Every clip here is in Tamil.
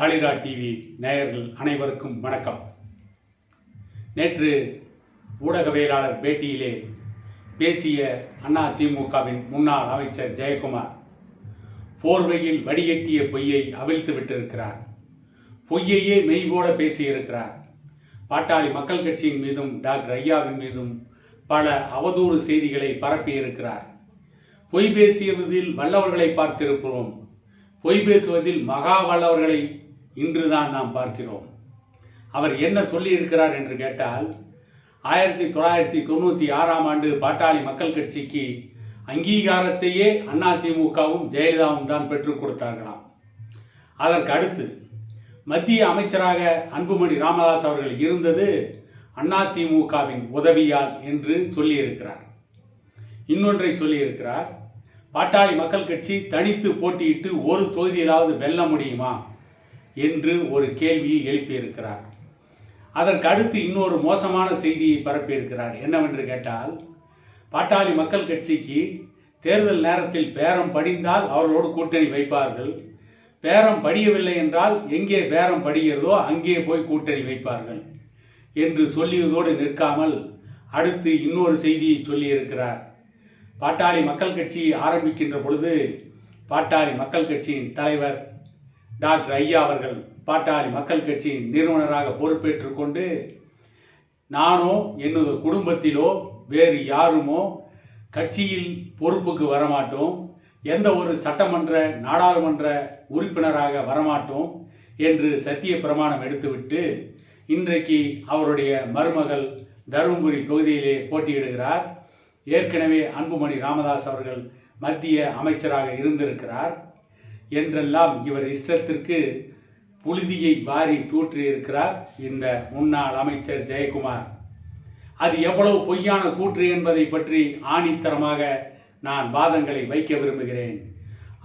சாலிரா டிவி நேயர்கள் அனைவருக்கும் வணக்கம். நேற்று ஊடகவியலாளர் பேட்டியிலே பேசிய அண்ணா திமுகவின் முன்னாள் அமைச்சர் ஜெயக்குமார் போர்வையில் வடிகட்டிய பொய்யை அவிழ்த்து விட்டிருக்கிறார். பொய்யையே மெய்போல பேசியிருக்கிறார். பாட்டாளி மக்கள் கட்சியின் மீதும் டாக்டர் ஐயாவின் மீதும் பல அவதூறு செய்திகளை பரப்பியிருக்கிறார். பொய் பேசியதில் வல்லவர்களை பார்த்திருக்கிறோம் பொய் பேசுவதில் மகா வல்லவர்களை இன்றுதான் நாம் பார்க்கிறோம். அவர் என்ன சொல்லியிருக்கிறார் என்று கேட்டால் ஆயிரத்தி தொள்ளாயிரத்தி தொண்ணூற்றி ஆறாம் ஆண்டு பாட்டாளி மக்கள் கட்சிக்கு அங்கீகாரத்தையே அதிமுகவும் ஜெயலலிதாவும் தான் பெற்றுக் கொடுத்தார்களாம். அதற்கு அடுத்து மத்திய அமைச்சராக அன்புமணி ராமதாஸ் அவர்கள் இருந்தது அதிமுகவின் உதவியால் என்று சொல்லியிருக்கிறார். இன்னொன்றை சொல்லியிருக்கிறார் பாட்டாளி மக்கள் கட்சி தனித்து போட்டியிட்டு ஒரு தொகுதியிலாவது வெல்ல முடியுமா? என்று ஒரு கேள்வியை எழுப்பியிருக்கிறார். அதற்கு அடுத்து இன்னொரு மோசமான செய்தியை பரப்பியிருக்கிறார். என்னவென்று கேட்டால் பாட்டாளி மக்கள் கட்சிக்கு தேர்தல் நேரத்தில் பேரம் படிந்தால் அவர்களோடு கூட்டணி வைப்பார்கள். பேரம் படியவில்லை என்றால் எங்கே பேரம் படிகிறதோ அங்கே போய் கூட்டணி வைப்பார்கள் என்று சொல்லியதோடு நிற்காமல் அடுத்து இன்னொரு செய்தியை சொல்லியிருக்கிறார். பாட்டாளி மக்கள் கட்சி ஆரம்பிக்கின்ற பொழுது பாட்டாளி மக்கள் கட்சியின் தலைவர் டாக்டர் ஐயா அவர்கள் பாட்டாளி மக்கள் கட்சியின் நிறுவனராக பொறுப்பேற்று கொண்டு நானோ எனது குடும்பத்திலோ வேறு யாருமோ கட்சியில் பொறுப்புக்கு வரமாட்டோம். எந்த ஒரு சட்டமன்ற நாடாளுமன்ற உறுப்பினராக வரமாட்டோம் என்று சத்திய பிரமாணம் எடுத்துவிட்டு இன்றைக்கு அவருடைய மருமகள் தருமபுரி தொகுதியிலே போட்டியிடுகிறார். ஏற்கனவே அன்புமணி ராமதாஸ் அவர்கள் மத்திய அமைச்சராக இருந்திருக்கிறார். என்றெல்லாம் இவர் இஷ்டத்திற்கு புழுதியை வாரி தூற்றியிருக்கிறார் இந்த முன்னாள் அமைச்சர் ஜெயக்குமார். அது எவ்வளவு பொய்யான கூற்று என்பதை பற்றி ஆணித்தரமாக நான் வாதங்களை வைக்க விரும்புகிறேன்.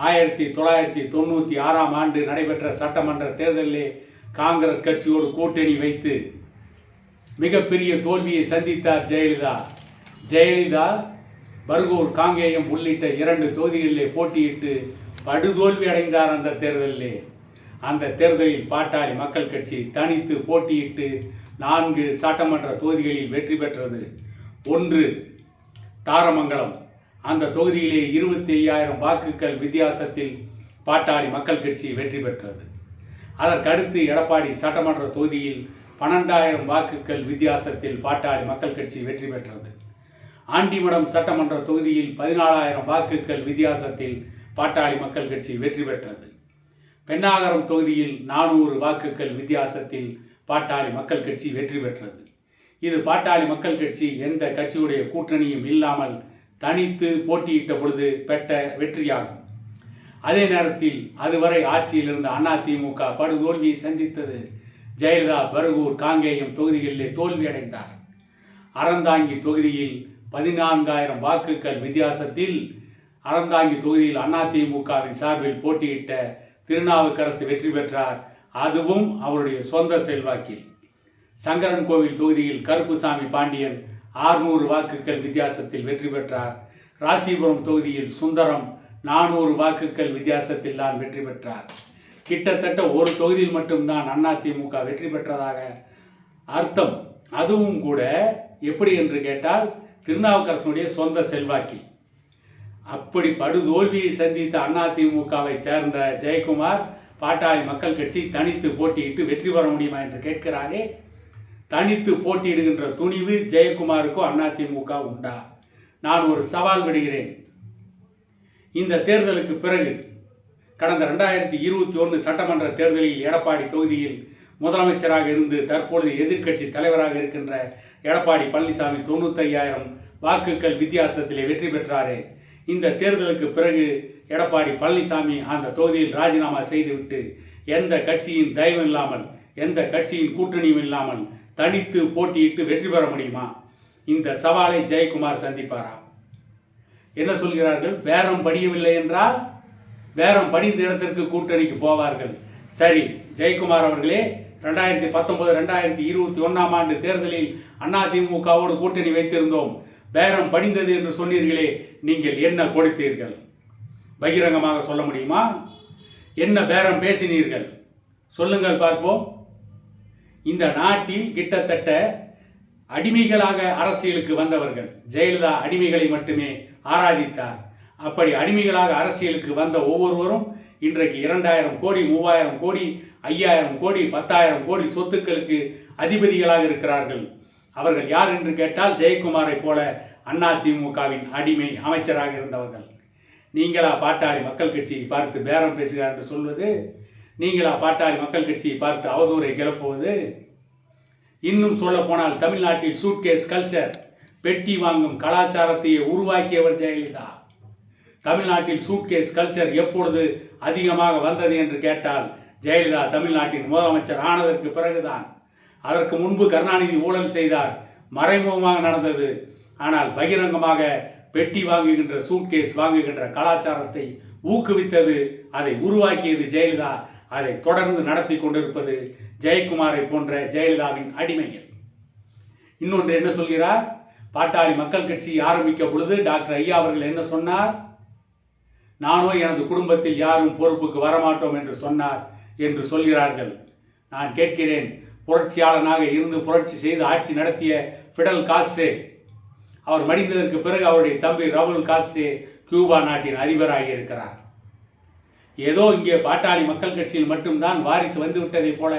ஆயிரத்தி தொள்ளாயிரத்தி தொண்ணூற்றி ஆறாம் ஆண்டு நடைபெற்ற சட்டமன்ற தேர்தலிலே காங்கிரஸ் கட்சியோடு கூட்டணி வைத்து மிகப்பெரிய தோல்வியை சந்தித்தார் ஜெயலலிதா. ஜெயலலிதா பர்கூர் காங்கேயம் உள்ளிட்ட இரண்டு தொகுதிகளிலே போட்டியிட்டு படுதோல்வி அடைந்தார் அந்த தேர்தலிலே. அந்த தேர்தலில் பாட்டாளி மக்கள் கட்சி தனித்து போட்டியிட்டு நான்கு சட்டமன்ற தொகுதிகளில் வெற்றி பெற்றது. ஒன்று தாரமங்கலம். அந்த தொகுதியிலே இருபத்தி ஐயாயிரம் வாக்குகள் வித்தியாசத்தில் பாட்டாளி மக்கள் கட்சி வெற்றி பெற்றது. அதற்கடுத்து எடப்பாடி சட்டமன்ற தொகுதியில் பன்னெண்டாயிரம் வாக்குகள் வித்தியாசத்தில் பாட்டாளி மக்கள் கட்சி வெற்றி பெற்றது. ஆண்டிமடம் சட்டமன்ற தொகுதியில் பதினாலாயிரம் வாக்குகள் வித்தியாசத்தில் பாட்டாளி மக்கள் கட்சி வெற்றி பெற்றது. பெண்ணாகரம் தொகுதியில் நானூறு வாக்குகள் வித்தியாசத்தில் பாட்டாளி மக்கள் கட்சி வெற்றி பெற்றது. இது பாட்டாளி மக்கள் கட்சி எந்த கட்சியுடைய கூட்டணியும் இல்லாமல் தனித்து போட்டியிட்ட பொழுது பெற்ற வெற்றியாகும். அதே நேரத்தில் அதுவரை ஆட்சியில் இருந்த அதிமுக படுதோல்வியை சந்தித்தது ஜெயலலிதா பருகூர் காங்கேயம் தொகுதிகளிலே தோல்வி அடைந்தார். அறந்தாங்கி தொகுதியில் பதினான்காயிரம் வாக்குகள் வித்தியாசத்தில் அறந்தாங்கி தொகுதியில் அதிமுகவின் சார்பில் போட்டியிட்ட திருநாவுக்கரசு வெற்றி பெற்றார். அதுவும் அவருடைய சொந்த செல்வாக்கில். சங்கரன் கோவில் தொகுதியில் கருப்புசாமி பாண்டியன் ஆறுநூறு வாக்குகள் வித்தியாசத்தில் வெற்றி பெற்றார். ராசிபுரம் தொகுதியில் சுந்தரம் நானூறு வாக்குகள் வித்தியாசத்தில் தான் வெற்றி பெற்றார். கிட்டத்தட்ட ஒரு தொகுதியில் மட்டும்தான் அதிமுக வெற்றி பெற்றதாக அர்த்தம். அதுவும் கூட எப்படி என்று கேட்டால் திருநாவுக்கரசனுடைய சொந்த செல்வாக்கி அப்படி படுதோல்வியை சந்தித்த அதிமுகவை சேர்ந்த ஜெயக்குமார் பாட்டாளி மக்கள் கட்சி தனித்து போட்டியிட்டு வெற்றி பெற முடியுமா என்று கேட்கிறாரே? தனித்து போட்டியிடுகின்ற துணிவு ஜெயக்குமாருக்கும் அதிமுக உண்டா? நான் ஒரு சவால் விடுகிறேன். இந்த தேர்தலுக்கு பிறகு கடந்த ரெண்டாயிரத்தி இருபத்தி ஒன்று சட்டமன்ற தேர்தலில் எடப்பாடி தொகுதியில் முதலமைச்சராக இருந்து தற்பொழுது எதிர்க்கட்சி தலைவராக இருக்கின்ற எடப்பாடி பழனிசாமி தொண்ணூத்தையாயிரம் வாக்குகள் வித்தியாசத்திலே வெற்றி பெற்றாரே. இந்த தேர்தலுக்கு பிறகு எடப்பாடி பழனிசாமி அந்த தொகுதியில் ராஜினாமா செய்துவிட்டு எந்த கட்சியின் தயவும் இல்லாமல் எந்த கட்சியின் கூட்டணியும் இல்லாமல் தனித்து போட்டியிட்டு வெற்றி பெற முடியுமா? இந்த சவாலை ஜெயக்குமார் சந்திப்பாரா? என்ன சொல்கிறார்கள்? பேரம் படியவில்லை என்றால் பேரம் படிந்த இடத்திற்கு கூட்டணிக்கு போவார்கள். சரி ஜெயக்குமார் அவர்களே ரெண்டாயிரத்தி பத்தொன்பது ரெண்டாயிரத்தி இருபத்தி ஒன்றாம் ஆண்டு தேர்தலில் அதிமுகவோடு கூட்டணி வைத்திருந்தோம். பேரம் படிந்தது என்று சொன்னீர்களே நீங்கள் என்ன கொடுத்தீர்கள்? பகிரங்கமாக சொல்ல முடியுமா? என்ன பேரம் பேசினீர்கள்? சொல்லுங்கள் பார்ப்போம். இந்த நாட்டில் கிட்டத்தட்ட அடிமைகளாக அரசியலுக்கு வந்தவர்கள் ஜெயலலிதா அடிமைகளை மட்டுமே ஆராதித்தார். அப்படி அடிமைகளாக அரசியலுக்கு வந்த ஒவ்வொருவரும் இன்றைக்கு இரண்டாயிரம் கோடி மூவாயிரம் கோடி ஐயாயிரம் கோடி பத்தாயிரம் கோடி சொத்துக்களுக்கு அதிபதிகளாக இருக்கிறார்கள். அவர்கள் யார் என்று கேட்டால் ஜெயக்குமாரை போல அதிமுகவின் அடிமை அமைச்சராக இருந்தவர்கள். நீங்களா பாட்டாளி மக்கள் கட்சியை பார்த்து பேரம் பேசுகிறார் என்று சொல்வது? நீங்களா பாட்டாளி மக்கள் கட்சியை பார்த்து அவதூறை கிளப்புவது? இன்னும் சொல்ல போனால் தமிழ்நாட்டில் சூட்கேஸ் கல்ச்சர் பெட்டி வாங்கும் கலாச்சாரத்தையே உருவாக்கியவர் ஜெயலலிதா. தமிழ்நாட்டில் சூட்கேஸ் கல்ச்சர் எப்பொழுது அதிகமாக வந்தது என்று கேட்டால் ஜெயலலிதா தமிழ்நாட்டின் முதலமைச்சர் ஆனதற்கு பிறகுதான். அதற்கு முன்பு கருணாநிதி ஊழல் செய்தார். மறைமுகமாக நடந்தது. ஆனால் பகிரங்கமாக பெட்டி வாங்குகின்ற சூட்கேஸ் வாங்குகின்ற கலாச்சாரத்தை ஊக்குவித்தது அதை உருவாக்கியது ஜெயலலிதா. அதை தொடர்ந்து நடத்தி கொண்டிருப்பது ஜெயக்குமாரை போன்ற ஜெயலலிதாவின் அடிமைகள். இன்னொன்று என்ன சொல்கிறார்? பாட்டாளி மக்கள் கட்சி ஆரம்பிக்க பொழுது டாக்டர் ஐயா அவர்கள் என்ன சொன்னார்? நானோ எனது குடும்பத்தில் யாரும் பொறுப்புக்கு வரமாட்டோம் என்று சொன்னார் என்று சொல்கிறார்கள். நான் கேட்கிறேன் புரட்சியாளனாக இருந்து புரட்சி செய்து ஆட்சி நடத்திய ஃபிடல் காஸ்டே அவர் மடிந்ததற்கு பிறகு அவருடைய தம்பி ரவுல் காஸ்டே கியூபா நாட்டின் அதிபராகி இருக்கிறார் ஏதோ இங்கே பாட்டாளி மக்கள் கட்சியில் மட்டும்தான் வாரிசு வந்துவிட்டதைப் போல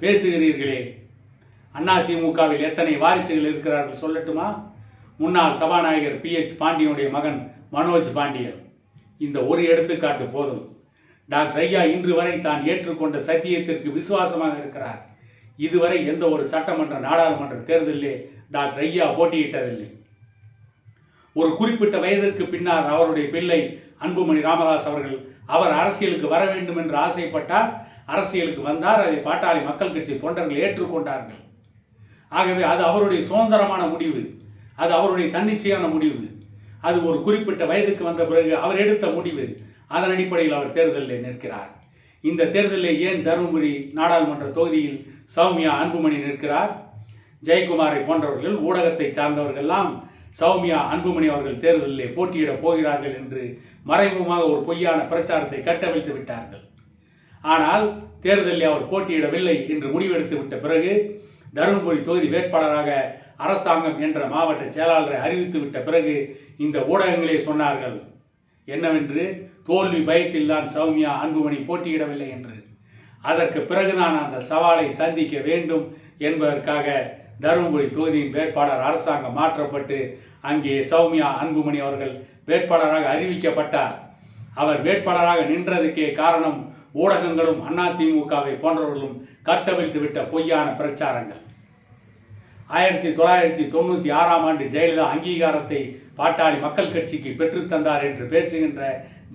பேசுகிறீர்களே. அதிமுகவில் எத்தனை வாரிசுகள் இருக்கிறார்கள் சொல்லட்டுமா? முன்னாள் சபாநாயகர் பி எச் பாண்டியனுடைய மகன் மனோஜ் பாண்டியன். இந்த ஒரு எடுத்துக்காட்டு போதும். டாக்டர் ஐயா இன்று வரை தான் ஏற்றுக்கொண்ட சத்தியத்திற்கு விசுவாசமாக இருக்கிறார். இதுவரை எந்த ஒரு சட்டமன்ற நாடாளுமன்ற தேர்தலிலே டாக்டர் ஐயா போட்டியிட்டதில்லை. ஒரு குறிப்பிட்ட வயதிற்கு பின்னார் அவருடைய பிள்ளை அன்புமணி ராமதாஸ் அவர்கள் அவர் அரசியலுக்கு வர வேண்டும் என்று ஆசைப்பட்டார். அரசியலுக்கு வந்தார். அதை பாட்டாளி மக்கள் கட்சி தொண்டர்கள் ஏற்றுக்கொண்டார்கள். ஆகவே அது அவருடைய சுதந்திரமான முடிவு. அது அவருடைய தன்னிச்சையான முடிவு. அது ஒரு குறிப்பிட்ட வயதுக்கு வந்த பிறகு அவர் எடுத்த முடிவு. அதன் அடிப்படையில் அவர் தேர்தலில் நிற்கிறார். இந்த தேர்தலில் ஏன் தருமபுரி நாடாளுமன்ற தொகுதியில் சௌமியா அன்புமணி நிற்கிறார்? ஜெயக்குமாரை போன்றவர்கள் ஊடகத்தை சார்ந்தவர்கள்லாம் சௌமியா அன்புமணி அவர்கள் தேர்தலிலே போட்டியிடப் போகிறார்கள் என்று மறைமுகமாக ஒரு பொய்யான பிரச்சாரத்தை கட்டவிழ்த்து விட்டார்கள். ஆனால் தேர்தலில் அவர் போட்டியிடவில்லை என்று முடிவெடுத்து விட்ட பிறகு தருமபுரி தொகுதி வேட்பாளராக அரசாங்கம் என்ற மாவட்ட செயலாளரை அறிவித்து விட்ட பிறகு இந்த ஊடகங்களே சொன்னார்கள். என்னவென்று தோல்வி பயத்தில் தான் சௌமியா அன்புமணி போட்டியிடவில்லை என்று. அதற்கு பிறகு நான் அந்த சவாலை சந்திக்க வேண்டும் என்பதற்காக தருமபுரி தொகுதியின் வேட்பாளர் அரசாங்கம் மாற்றப்பட்டு அங்கே சௌமியா அன்புமணி அவர்கள் வேட்பாளராக அறிவிக்கப்பட்டார். அவர் வேட்பாளராக நின்றதுக்கே காரணம் ஊடகங்களும் அதிமுகவை போன்றவர்களும் கட்டவிழ்த்து விட்ட பொய்யான பிரச்சாரங்கள். ஆயிரத்தி தொள்ளாயிரத்தி தொண்ணூற்றி ஆறாம் ஆண்டு ஜெயலலிதா அங்கீகாரத்தை பாட்டாளி மக்கள் கட்சிக்கு பெற்றுத்தந்தார் என்று பேசுகின்ற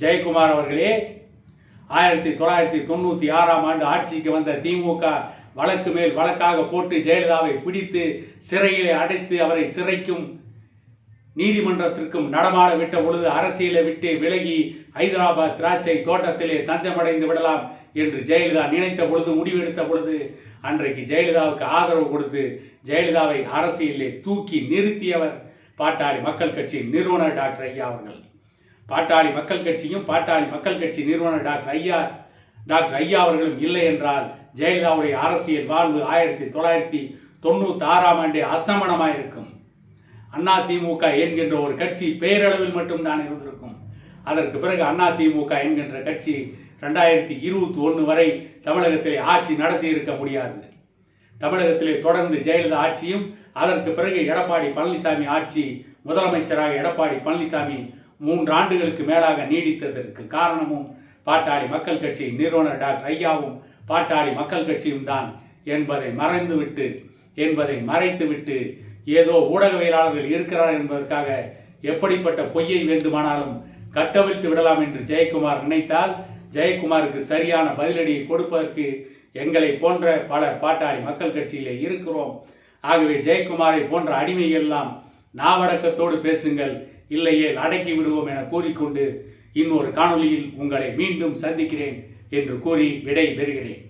ஜெயக்குமார் அவர்களே ஆயிரத்தி தொள்ளாயிரத்தி தொண்ணூற்றி ஆறாம் ஆண்டு ஆட்சிக்கு வந்த திமுக வழக்கு மேல் வழக்காக போட்டு ஜெயலலிதாவை பிடித்து சிறையிலே அடைத்து அவரை சிறைக்கும் நீதிமன்றத்திற்கும் நடமாட விட்ட பொழுது அரசியலை விட்டு விலகி ஹைதராபாத் திராட்சை தோட்டத்திலே தஞ்சமடைந்து விடலாம் என்று ஜெயலலிதா நினைத்த பொழுது முடிவெடுத்த பொழுது அன்றைக்கு ஜெயலலிதாவுக்கு ஆதரவு கொடுத்து ஜெயலலிதாவை அரசியலே தூக்கி நிறுத்தியவர் பாட்டாளி மக்கள் கட்சி நிறுவனர் டாக்டர் ஐயா அவர்கள். பாட்டாளி மக்கள் கட்சியும் பாட்டாளி மக்கள் கட்சி நிறுவனர் டாக்டர் ஐயா டாக்டர் ஐயா அவர்களும் இல்லை என்றால் ஜெயலலிதாவுடைய அரசியல் வாழ்வு ஆயிரத்தி தொள்ளாயிரத்தி தொண்ணூற்றி ஆறாம் ஆண்டே அஸ்தமனமாயிருக்கும் திமுக என்கின்ற ஒரு கட்சி பேரளவில் மட்டும்தான் இருந்திருக்கும். அதற்கு பிறகு அண்ணா திமுக என்கின்ற கட்சி ரெண்டாயிரத்தி இருபத்தி ஒன்று வரை தமிழகத்தில் ஆட்சி நடத்தி இருக்க முடியாது. தமிழகத்திலே தொடர்ந்து ஜெயலலிதா ஆட்சியும் அதற்கு பிறகு எடப்பாடி பழனிசாமி ஆட்சி முதலமைச்சராக எடப்பாடி பழனிசாமி மூன்று ஆண்டுகளுக்கு மேலாக நீடித்ததற்கு காரணமும் பாட்டாளி மக்கள் கட்சி நிறுவனர் டாக்டர் ஐயாவும் பாட்டாளி மக்கள் கட்சியும் தான் என்பதை மறைந்துவிட்டு என்பதை மறைத்துவிட்டு ஏதோ ஊடகவியலாளர்கள் இருக்கிறார் என்பதற்காக எப்படிப்பட்ட பொய்யை வேண்டுமானாலும் கட்டவிழ்த்து விடலாம் என்று ஜெயக்குமார் நினைத்தால் ஜெயக்குமாருக்கு சரியான பதிலடியை கொடுப்பதற்கு எங்களை போன்ற பலர் பாட்டாளி மக்கள் கட்சியிலே இருக்கிறோம். ஆகவே ஜெயக்குமாரை போன்ற அடிமைகள் எல்லாம் நாவடக்கத்தோடு பேசுங்கள் இல்லையே அடக்கி விடுவோம் என கூறிக்கொண்டு இன்னொரு காணொளியில் உங்களை மீண்டும் சந்திக்கிறேன் என்று கூறி விடை பெறுகிறேன்